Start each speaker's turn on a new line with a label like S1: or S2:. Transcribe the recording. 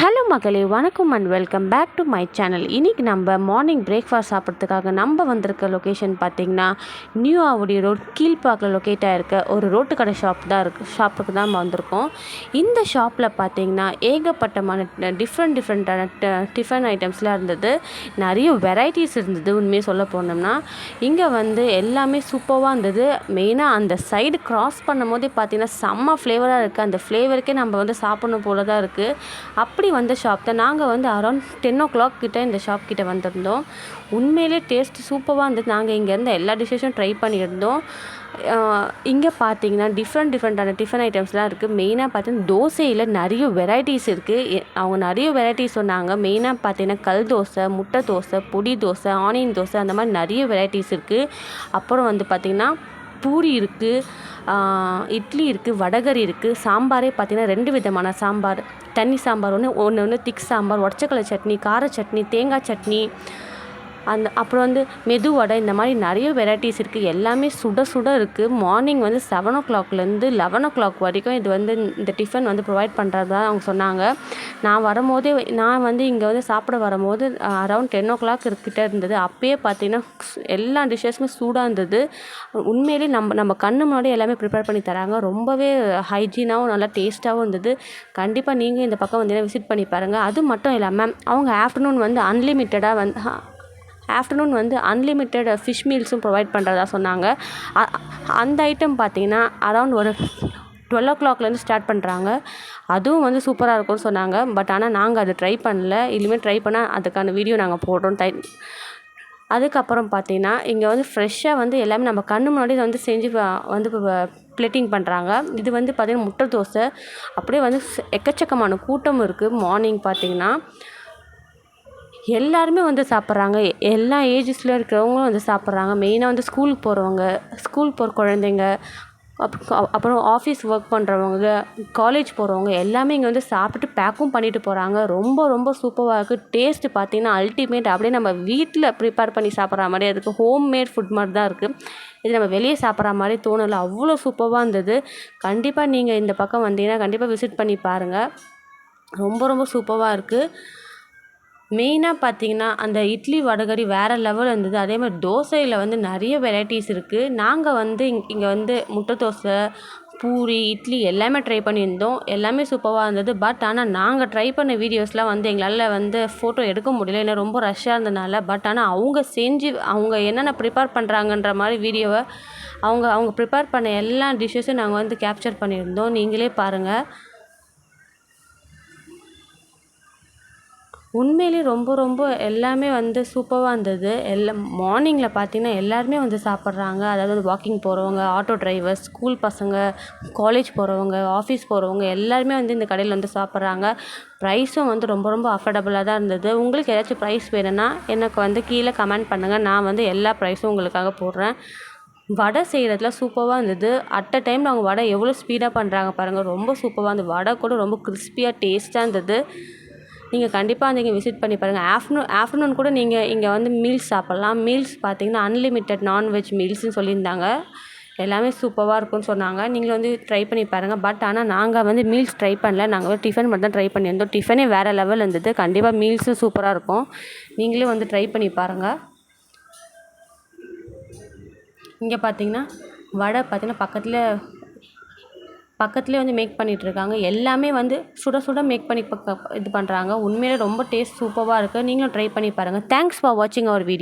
S1: Hello மகளே வணக்கம் and welcome back to my channel இன்றைக்கி நம்ம மார்னிங் பிரேக்ஃபாஸ்ட் சாப்பிட்றதுக்காக நம்ம வந்திருக்க லொக்கேஷன் பார்த்திங்கன்னா நியூ ஆவுடி ரோட் கீழ்பாக்கில் லொக்கேட் ஆகிருக்க ஒரு ரோட்டு கடை ஷாப் தான் இருக்கு. ஷாப்புக்கு தான் நம்ம வந்திருக்கோம். இந்த ஷாப்பில் பார்த்திங்கன்னா ஏகப்பட்டமான டிஃப்ரெண்ட் டிஃப்ரெண்ட்டான டிஃபன் ஐட்டம்ஸ்லாம் இருந்தது. நிறைய வெரைட்டிஸ் இருந்தது. உண்மையை சொல்ல போனோம்னா இங்கே வந்து எல்லாமே சூப்பராக இருந்தது. மெயினாக அந்த சைடு கிராஸ் பண்ணும் போதே பார்த்திங்கன்னா செம்ம ஃப்ளேவராக இருக்குது அந்த ஃப்ளேவருக்கே நம்ம வந்து சாப்பிடணும் போல தான் இருக்குது அப்படி வந்த ஷாப் தான். நாங்கள் வந்து அரௌண்ட் டென் ஓ கிளாக் கிட்டே இந்த ஷாப் கிட்ட வந்திருந்தோம். உண்மையிலே டேஸ்ட் சூப்பராக இருந்தது. நாங்கள் இங்கேருந்து எல்லா டிஷ்ஷஸும் ட்ரை பண்ணியிருந்தோம். இங்கே பார்த்தீங்கன்னா டிஃப்ரெண்ட் டிஃப்ரெண்ட்டான டிஃபன் ஐட்டம்ஸ்லாம் இருக்குது மெயினாக பார்த்தீங்கன்னா தோசையில் நிறைய வெரைட்டிஸ் இருக்குது அவங்க நிறைய வெரைட்டிஸ் சொன்னாங்க. மெயினாக பார்த்தீங்கன்னா கல் தோசை முட்டை தோசை பொடி தோசை ஆனியன் தோசை அந்த மாதிரி நிறைய வெரைட்டிஸ் இருக்குது அப்புறம் வந்து பார்த்திங்கன்னா பூரி இருக்குது இட்லி இருக்குது வடகரி இருக்குது சாம்பாரே பார்த்திங்கன்னா ரெண்டு விதமான சாம்பார். தண்ணி சாம்பார் ஒன்று ஒன்று ஒன்று திக் சாம்பார் உடச்சக்கடலை சட்னி கார சட்னி தேங்காய் சட்னி அந்த அப்புறம் வந்து மெது வடை இந்த மாதிரி நிறைய வெரைட்டிஸ் இருக்குது எல்லாமே சுட சுட இருக்குது மார்னிங் வந்து செவன் ஓ கிளாக்லேருந்து லெவன் ஓ கிளாக் வரைக்கும் இது வந்து இந்த டிஃபன் வந்து ப்ரொவைட் பண்ணுறதா அவங்க சொன்னாங்க. நான் வரும்போதே நான் வந்து இங்கே வந்து சாப்பிட வரும்போது அரௌண்ட் டென் ஓ கிளாக் கிட்ட இருந்தது. அப்போயே பார்த்தீங்கன்னா எல்லா டிஷ்ஷஸுமே சூடாக இருந்தது. உண்மையிலேயே நம்ம நம்ம கண்ணு முன்னாடி எல்லாமே ப்ரிப்பேர் பண்ணி தராங்க. ரொம்பவே ஹைஜீனாகவும் நல்லா டேஸ்ட்டாகவும் இருந்தது. கண்டிப்பாக நீங்கள் இந்த பக்கம் வந்தீங்கன்னா விசிட் பண்ணி பாருங்கள் அது மட்டும் இல்லாமல் அவங்க ஆஃப்டர்நூன் வந்து அன்லிமிட்டடாக வந்து ஆஃப்டர்நூன் வந்து அன்லிமிட்டட் ஃபிஷ் மீல்ஸும் ப்ரொவைட் பண்ணுறதா சொன்னாங்க. அந்த ஐட்டம் பார்த்திங்கன்னா அரௌண்ட் ஒரு டுவெல் ஓ கிளாக்லேருந்து ஸ்டார்ட் பண்ணுறாங்க அதுவும் வந்து சூப்பராக இருக்கும்னு சொன்னாங்க. பட் ஆனால் நாங்கள் அதை ட்ரை பண்ணல. இனிமேல் ட்ரை பண்ணால் அதுக்கான வீடியோ நாங்கள் போடுறோம். டை அதுக்கப்புறம் பார்த்தீங்கன்னா இங்கே வந்து ஃப்ரெஷ்ஷாக வந்து எல்லாமே நம்ம கண்ணு முன்னாடி வந்து செஞ்சு வந்து பிளேட்டிங் பண்ணுறாங்க இது வந்து பார்த்திங்கன்னா முட்டை தோசை. அப்படியே வந்து எக்கச்சக்கமான கூட்டம் இருக்குது மார்னிங் பார்த்திங்கன்னா எல்லாருமே வந்து சாப்பிட்றாங்க. எல்லா ஏஜஸில் இருக்கிறவங்களும் வந்து சாப்பிட்றாங்க. மெயினாக வந்து ஸ்கூலுக்கு போகிறவங்க ஸ்கூல் போகிற குழந்தைங்க அப்புறம் ஆஃபீஸ் ஒர்க் பண்ணுறவங்க காலேஜ் போகிறவங்க எல்லாமே இங்கே வந்து சாப்பிட்டு பேக்கும் பண்ணிட்டு போகிறாங்க ரொம்ப ரொம்ப சூப்பராக இருக்குது டேஸ்ட்டு பார்த்தீங்கன்னா அல்டிமேட் அப்படியே நம்ம வீட்டில் ப்ரிப்பேர் பண்ணி சாப்பிட்ற மாதிரி அதுக்கு ஹோம் மேட் ஃபுட் மாதிரி தான் இருக்குது இது நம்ம வெளியே சாப்பிட்ற மாதிரி தோணலை. அவ்வளோ சூப்பராக இருந்தது. கண்டிப்பாக நீங்கள் இந்த பக்கம் வந்தீங்கன்னா கண்டிப்பாக விசிட் பண்ணி பாருங்கள் ரொம்ப ரொம்ப சூப்பராக இருக்குது மெயினாக பார்த்தீங்கன்னா அந்த இட்லி வடகரி வேறு லெவல் இருந்தது. அதே மாதிரி தோசையில் வந்து நிறைய வெரைட்டிஸ் இருக்குது நாங்கள் வந்து இங் இங்கே வந்து முட்டை தோசை பூரி இட்லி எல்லாமே ட்ரை பண்ணியிருந்தோம். எல்லாமே சூப்பராக இருந்தது. பட் ஆனால் நாங்கள் ட்ரை பண்ண வீடியோஸ்லாம் வந்து எங்களால் வந்து ஃபோட்டோ எடுக்க முடியல. ஏன்னா ரொம்ப ரஷ்ஷாக இருந்ததுனால. பட் ஆனால் அவங்க செஞ்சு அவங்க என்னென்ன ப்ரிப்பேர் பண்ணுறாங்கன்ற மாதிரி வீடியோவை அவங்க அவங்க ப்ரிப்பேர் பண்ண எல்லா டிஷ்ஷஸும் நாங்கள் வந்து கேப்சர் பண்ணியிருந்தோம். நீங்களே பாருங்கள் உண்மையிலே ரொம்ப ரொம்ப எல்லாமே வந்து சூப்பராக இருந்தது. எல்லாம் மார்னிங்கில் பார்த்தீங்கன்னா எல்லாருமே வந்து சாப்பிட்றாங்க. அதாவது வந்து வாக்கிங் போகிறவங்க ஆட்டோ டிரைவர்ஸ் ஸ்கூல் பசங்க காலேஜ் போகிறவங்க ஆஃபீஸ் போகிறவங்க எல்லாருமே வந்து இந்த கடையில் வந்து சாப்பிட்றாங்க. ப்ரைஸும் வந்து ரொம்ப ரொம்ப அஃபர்டபுளாக தான் இருந்தது. உங்களுக்கு ஏதாச்சும் ப்ரைஸ் வேணும்னா எனக்கு வந்து கீழே கமெண்ட் பண்ணுங்கள் நான் வந்து எல்லா ப்ரைஸும் உங்களுக்காக போடுறேன். வடை செய்கிறதுல சூப்பராக இருந்தது. அட் அ டைமில் அவங்க வடை எவ்வளோ ஸ்பீடாக பண்ணுறாங்க பாருங்கள் ரொம்ப சூப்பராக இருந்தது. வடை கூட ரொம்ப கிறிஸ்பியாக டேஸ்ட்டாக இருந்தது. நீங்கள் கண்டிப்பாக வந்து இங்கே விசிட் பண்ணி பாருங்கள் ஆஃப்டர்நூன் ஆஃப்டர்நூன் கூட நீங்கள் இங்கே வந்து மீல்ஸ் சாப்பிட்லாம். மீல்ஸ் பார்த்தீங்கன்னா அன்லிமிட்டெட் நான்வெஜ் மீல்ஸ்னு சொல்லியிருந்தாங்க. எல்லாமே சூப்பராக இருக்கும்னு சொன்னாங்க. நீங்களும் வந்து ட்ரை பண்ணி பாருங்கள் பட் ஆனால் நாங்கள் வந்து மீல்ஸ் ட்ரை பண்ணல. நாங்கள் வந்து டிஃபன் மட்டும் தான் ட்ரை பண்ணியிருந்தோம். டிஃபனே வேறு லெவல் இருந்தது. கண்டிப்பாக மீல்ஸும் சூப்பராக இருக்கும். நீங்களே வந்து ட்ரை பண்ணி பாருங்கள் இங்கே பார்த்தீங்கன்னா வடை பார்த்திங்கன்னா பக்கத்தில் பக்கத்துலேயே வந்து மேக் பண்ணிகிட்ருக்காங்க எல்லாமே வந்து சுட சுட மேக் பண்ணி இது பண்ணுறாங்க உண்மையிலே ரொம்ப டேஸ்ட் சூப்பராக இருக்குது நீங்களும் ட்ரை பண்ணி பாருங்கள் தேங்க்ஸ் ஃபார் வாட்சிங் அவர் வீடியோ